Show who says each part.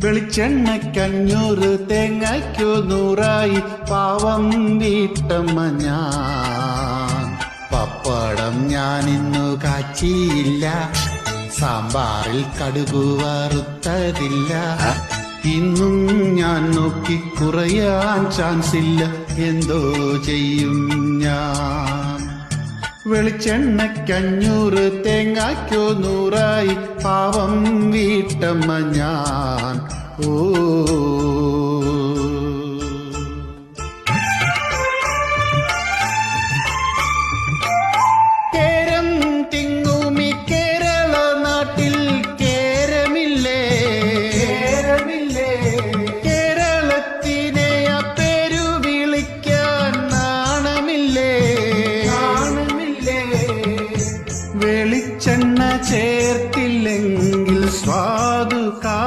Speaker 1: വെളിച്ചെണ്ണയ്ക്കഞ്ഞൂറ് തേങ്ങയ്ക്കു നൂറായി പാവം വീട്ടമ്മ ഞാൻ. പപ്പടം ഞാൻ ഇന്നു കാച്ചിയില്ല. സാമ്പാറിൽ കടുകു വറുത്തതില്ല. ഇന്നും ഞാൻ നോക്കി കുറയാൻ ചാൻസ് ഇല്ല എന്തോ ചെയ്യും ഞാൻ. വെളിച്ചെണ്ണയ്ക്കഞ്ഞൂറ് തേങ്ങാക്കോ നൂറായി പാവം വീട്ടമ്മ ഞാൻ. ഓ ചെന്ന ചേർത്തില്ലെങ്കിൽ സ്വാദു കാ